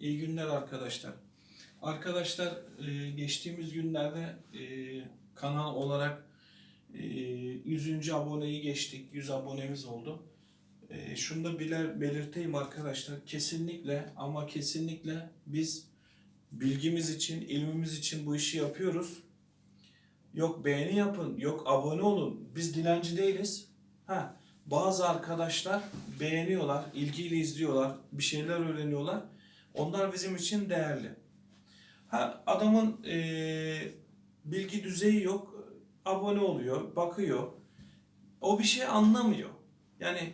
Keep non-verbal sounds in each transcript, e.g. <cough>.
İyi günler arkadaşlar. Arkadaşlar e, geçtiğimiz günlerde e, kanal olarak e, 100. aboneyi geçtik. 100 abonemiz oldu. E, şunu da belirteyim arkadaşlar. Kesinlikle ama kesinlikle biz bilgimiz için, ilmimiz için bu işi yapıyoruz. Yok beğeni yapın, yok abone olun. Biz dilenci değiliz. Ha, bazı arkadaşlar beğeniyorlar, ilgiyle izliyorlar, bir şeyler öğreniyorlar. Onlar bizim için değerli. Ha, adamın eee, bilgi düzeyi yok, abone oluyor, bakıyor. O bir şey anlamıyor. Yani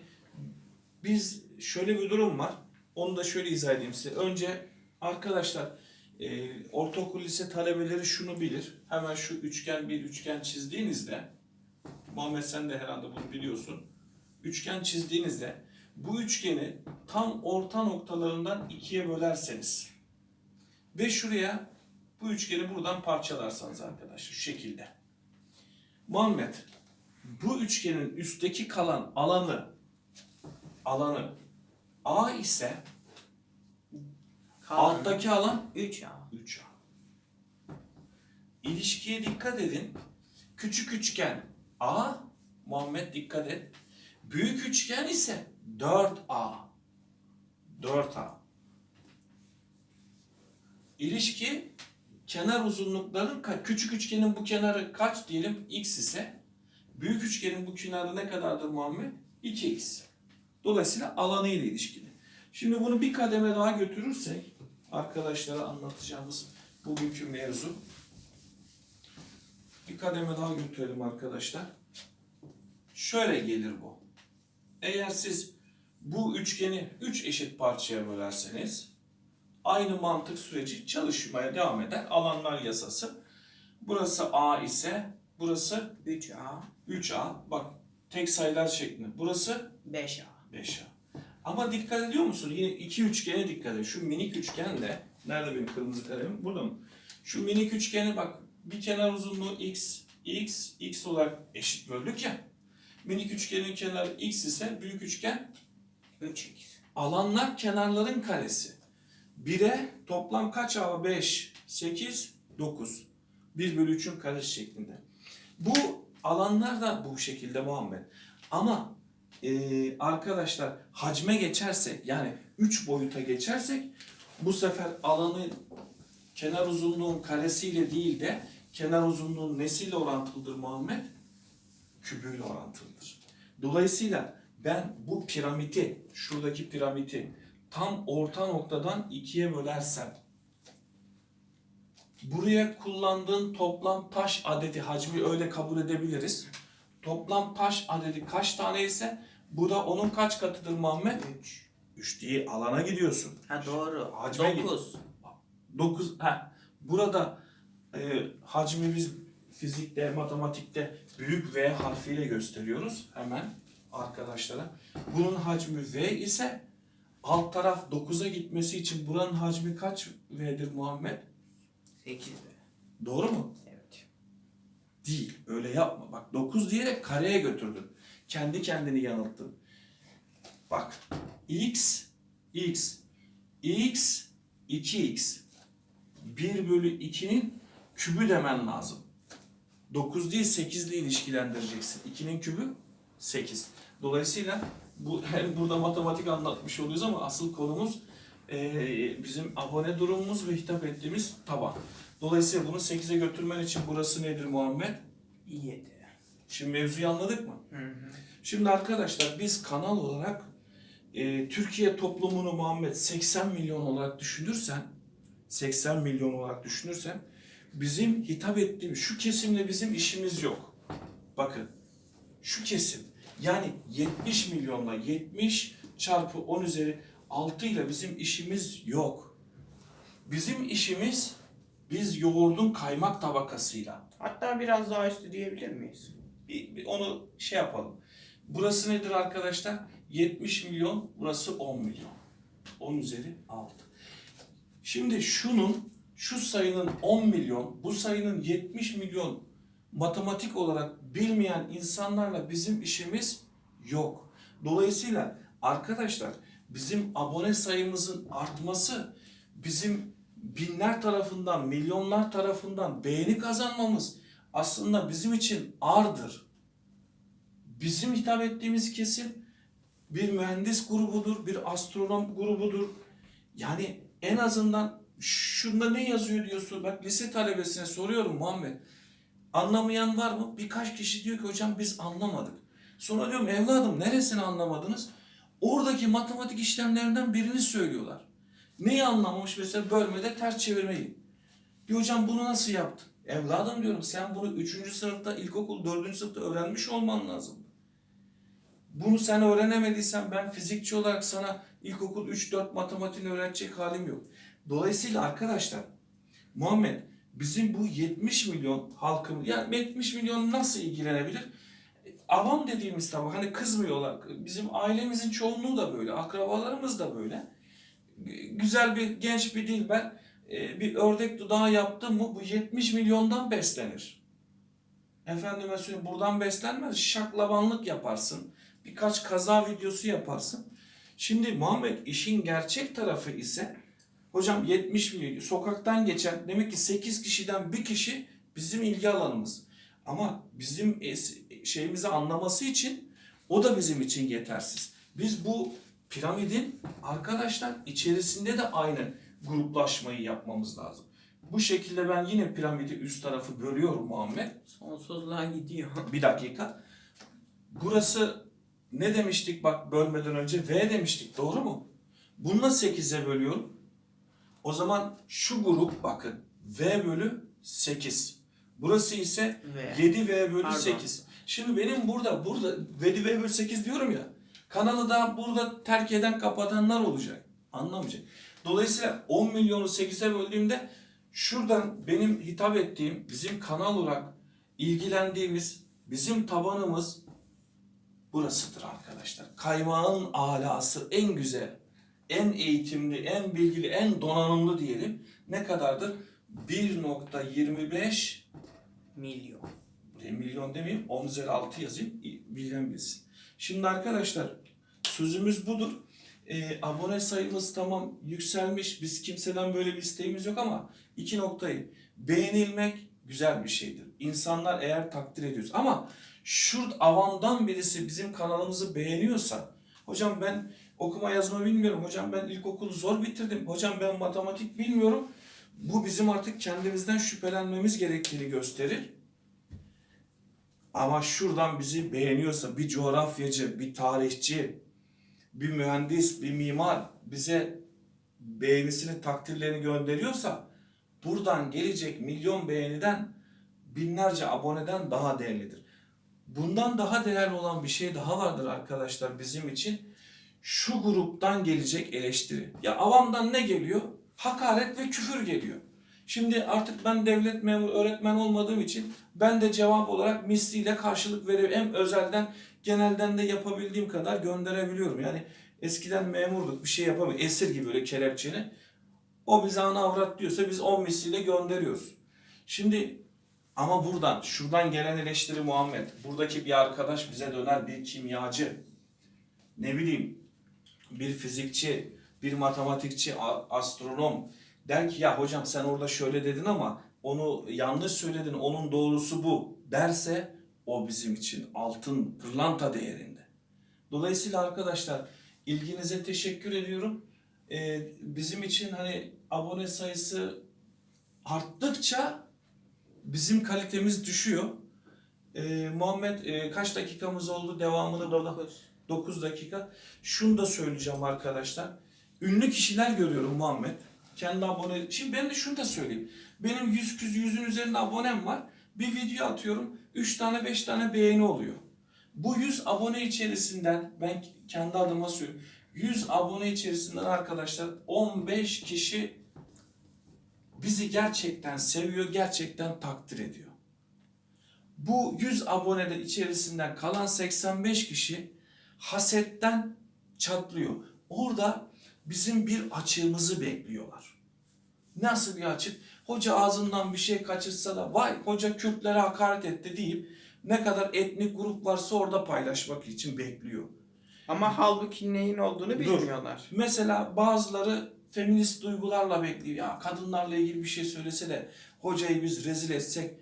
biz şöyle bir durum var. Onu da şöyle izah edeyim size. Önce arkadaşlar e, ortaokul lise talebeleri şunu bilir. Hemen şu üçgen bir üçgen çizdiğinizde Muhammed sen de herhalde bunu biliyorsun. Üçgen çizdiğinizde bu üçgeni tam orta noktalarından ikiye bölerseniz ve şuraya bu üçgeni buradan parçalarsanız arkadaşlar şu şekilde. Muhammed bu üçgenin üstteki kalan alanı alanı A ise Kalan alttaki alan 3 A. 3A. İlişkiye dikkat edin. Küçük üçgen A, Muhammed dikkat et. Büyük üçgen ise 4A. 4A. İlişki kenar uzunlukların küçük üçgenin bu kenarı kaç diyelim x ise büyük üçgenin bu kenarı ne kadardır Muhammed? 2x. Dolayısıyla alanı ile ilişkili. Şimdi bunu bir kademe daha götürürsek arkadaşlara anlatacağımız bugünkü mevzu bir kademe daha götürelim arkadaşlar. Şöyle gelir bu. Eğer siz bu üçgeni 3 eşit parçaya bölerseniz aynı mantık süreci çalışmaya devam eder. Alanlar yasası. Burası A ise burası 3 A. 3A. Bak tek sayılar şeklinde. Burası 5 A. 5A. Ama dikkat ediyor musun? Yine iki üçgene dikkat et. Şu minik üçgen de nerede benim kırmızı kalemim? Burada mı? Şu minik üçgeni bak bir kenar uzunluğu x, x, x olarak eşit böldük ya. Minik üçgenin kenarı x ise büyük üçgen 3 X. alanlar kenarların karesi. 1'e toplam kaç abi? 5, 8, 9. 1 bölü 3'ün karesi şeklinde. Bu alanlar da bu şekilde Muhammed. Ama e, arkadaşlar hacme geçersek yani 3 boyuta geçersek bu sefer alanı kenar uzunluğun karesiyle değil de kenar uzunluğun nesiyle orantılıdır Muhammed? Kübüyle orantılıdır. Dolayısıyla ben bu piramidi, şuradaki piramidi tam orta noktadan ikiye bölersem buraya kullandığın toplam taş adedi hacmi öyle kabul edebiliriz. Toplam taş adedi kaç tane ise bu da onun kaç katıdır Muhammed? 3. 3 değil alana gidiyorsun. Ha doğru. Hacme git. 9. 9 ha burada e, hacmi biz fizikte, matematikte büyük V harfiyle gösteriyoruz hemen arkadaşlara. Bunun hacmi V ise alt taraf 9'a gitmesi için buranın hacmi kaç V'dir Muhammed? 8 B. Doğru mu? Evet. Değil. Öyle yapma. Bak 9 diyerek kareye götürdün. Kendi kendini yanılttın. Bak x, x, x, 2x. 1 bölü 2'nin kübü demen lazım. 9 değil 8 ile ilişkilendireceksin. 2'nin kübü 8. Dolayısıyla bu <laughs> hem burada matematik anlatmış oluyoruz ama asıl konumuz eee, bizim abone durumumuz ve hitap ettiğimiz taban. Dolayısıyla bunu 8'e götürmen için burası nedir Muhammed? 7. Şimdi mevzuyu anladık mı? Hı hı. Şimdi arkadaşlar biz kanal olarak e, Türkiye toplumunu Muhammed 80 milyon olarak düşünürsen 80 milyon olarak düşünürsen bizim hitap ettiğimiz şu kesimle bizim işimiz yok. Bakın şu kesim yani 70 milyonla 70 çarpı 10 üzeri 6 ile bizim işimiz yok. Bizim işimiz biz yoğurdun kaymak tabakasıyla Hatta biraz daha üstü diyebilir miyiz? bir, bir onu şey yapalım. Burası nedir arkadaşlar? 70 milyon, burası 10 milyon. 10 üzeri 6. Şimdi şunun, şu sayının 10 milyon, bu sayının 70 milyon matematik olarak bilmeyen insanlarla bizim işimiz yok. Dolayısıyla arkadaşlar bizim abone sayımızın artması bizim binler tarafından, milyonlar tarafından beğeni kazanmamız aslında bizim için ardır. Bizim hitap ettiğimiz kesim bir mühendis grubudur, bir astronom grubudur. Yani en azından şunda ne yazıyor diyorsun. Bak lise talebesine soruyorum Muhammed. Anlamayan var mı? Birkaç kişi diyor ki hocam biz anlamadık. Sonra diyorum evladım neresini anlamadınız? Oradaki matematik işlemlerinden birini söylüyorlar. Neyi anlamamış mesela bölmede ters çevirmeyi. Diyor hocam bunu nasıl yaptın? Evladım diyorum sen bunu 3. sınıfta ilkokul 4. sınıfta öğrenmiş olman lazım. Bunu sen öğrenemediysen ben fizikçi olarak sana ilkokul 3-4 matematiğini öğretecek halim yok. Dolayısıyla arkadaşlar Muhammed bizim bu 70 milyon halkımız yani 70 milyon nasıl ilgilenebilir? Avam dediğimiz tabi hani kızmıyorlar. Bizim ailemizin çoğunluğu da böyle, akrabalarımız da böyle. Güzel bir genç bir dilber e, bir ördek dudağı yaptı mı bu 70 milyondan beslenir. Efendime söyleyeyim buradan beslenmez. Şaklabanlık yaparsın. Birkaç kaza videosu yaparsın. Şimdi Muhammed işin gerçek tarafı ise hocam 70 milyon sokaktan geçen demek ki 8 kişiden bir kişi bizim ilgi alanımız. Ama bizim şeyimizi anlaması için o da bizim için yetersiz. Biz bu piramidin arkadaşlar içerisinde de aynı gruplaşmayı yapmamız lazım. Bu şekilde ben yine piramidi üst tarafı bölüyorum Muhammed. Sonsuzluğa gidiyor. <laughs> Bir dakika. Burası ne demiştik bak bölmeden önce? V demiştik doğru mu? Bununla 8'e bölüyorum. O zaman şu grup bakın V bölü 8. Burası ise Ve 7V bölü Pardon. 8. Şimdi benim burada burada 7V bölü 8 diyorum ya. Kanalı da burada terk eden kapatanlar olacak. Anlamayacak. Dolayısıyla 10 milyonu 8'e böldüğümde şuradan benim hitap ettiğim bizim kanal olarak ilgilendiğimiz bizim tabanımız burasıdır arkadaşlar. Kaymağın alası en güzel, en eğitimli, en bilgili, en donanımlı diyelim. Ne kadardır? 1.25 milyon. Buraya milyon demeyeyim, 10 üzeri 6 yazayım, bilen bilsin. Şimdi arkadaşlar, sözümüz budur. Ee, abone sayımız tamam yükselmiş, biz kimseden böyle bir isteğimiz yok ama iki noktayı, beğenilmek güzel bir şeydir. İnsanlar eğer takdir ediyorsa ama şurada avamdan birisi bizim kanalımızı beğeniyorsa, hocam ben okuma yazma bilmiyorum, hocam ben ilkokulu zor bitirdim, hocam ben matematik bilmiyorum. Bu bizim artık kendimizden şüphelenmemiz gerektiğini gösterir. Ama şuradan bizi beğeniyorsa bir coğrafyacı, bir tarihçi, bir mühendis, bir mimar bize beğenisini, takdirlerini gönderiyorsa buradan gelecek milyon beğeniden binlerce aboneden daha değerlidir. Bundan daha değerli olan bir şey daha vardır arkadaşlar bizim için. Şu gruptan gelecek eleştiri. Ya avamdan ne geliyor? Hakaret ve küfür geliyor. Şimdi artık ben devlet memuru öğretmen olmadığım için ben de cevap olarak misliyle karşılık veriyorum. Hem özelden genelden de yapabildiğim kadar gönderebiliyorum. Yani eskiden memurduk bir şey yapamıyor. Esir gibi böyle kelepçeni. O bize ana avrat diyorsa biz on misliyle gönderiyoruz. Şimdi ama buradan, şuradan gelen eleştiri Muhammed. Buradaki bir arkadaş bize döner bir kimyacı. Ne bileyim bir fizikçi, bir matematikçi, astronom der ki ya hocam sen orada şöyle dedin ama onu yanlış söyledin, onun doğrusu bu derse o bizim için altın, pırlanta değerinde. Dolayısıyla arkadaşlar ilginize teşekkür ediyorum. Ee, bizim için hani abone sayısı arttıkça bizim kalitemiz düşüyor. Ee, Muhammed e, kaç dakikamız oldu devamını burada 9. 9 dakika. Şunu da söyleyeceğim arkadaşlar. Ünlü kişiler görüyorum Muhammed. Kendi abone... Şimdi ben de şunu da söyleyeyim. Benim 100 küz yüzün üzerinde abonem var. Bir video atıyorum. 3 tane 5 tane beğeni oluyor. Bu 100 abone içerisinden ben kendi adıma söylüyorum. 100 abone içerisinden arkadaşlar 15 kişi bizi gerçekten seviyor, gerçekten takdir ediyor. Bu 100 aboneden içerisinden kalan 85 kişi hasetten çatlıyor. Orada bizim bir açığımızı bekliyorlar. Nasıl bir açık? Hoca ağzından bir şey kaçırsa da vay hoca Kürtlere hakaret etti deyip ne kadar etnik grup varsa orada paylaşmak için bekliyor. Ama halbuki neyin olduğunu Dur. bilmiyorlar. Mesela bazıları feminist duygularla bekliyor. Ya kadınlarla ilgili bir şey söylese de hocayı biz rezil etsek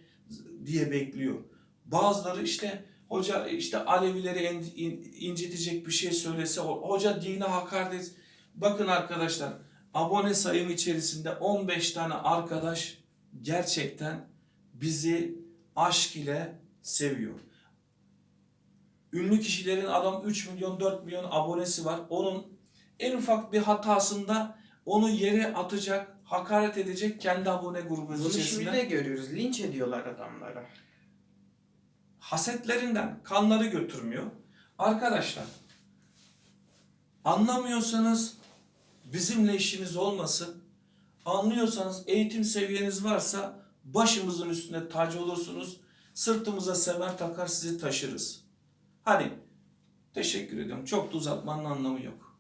diye bekliyor. Bazıları işte hoca işte Alevileri in- in- incitecek bir şey söylese hoca dine hakaret et. Bakın arkadaşlar abone sayım içerisinde 15 tane arkadaş gerçekten bizi aşk ile seviyor. Ünlü kişilerin adam 3 milyon 4 milyon abonesi var. Onun en ufak bir hatasında onu yere atacak, hakaret edecek kendi abone grubumuz Bunu içerisinde. şimdi de görüyoruz. Linç ediyorlar adamlara. Hasetlerinden kanları götürmüyor. Arkadaşlar anlamıyorsanız bizimle işiniz olmasın. Anlıyorsanız eğitim seviyeniz varsa başımızın üstünde tac olursunuz. Sırtımıza semer takar sizi taşırız. Hadi teşekkür ediyorum. Çok da uzatmanın anlamı yok.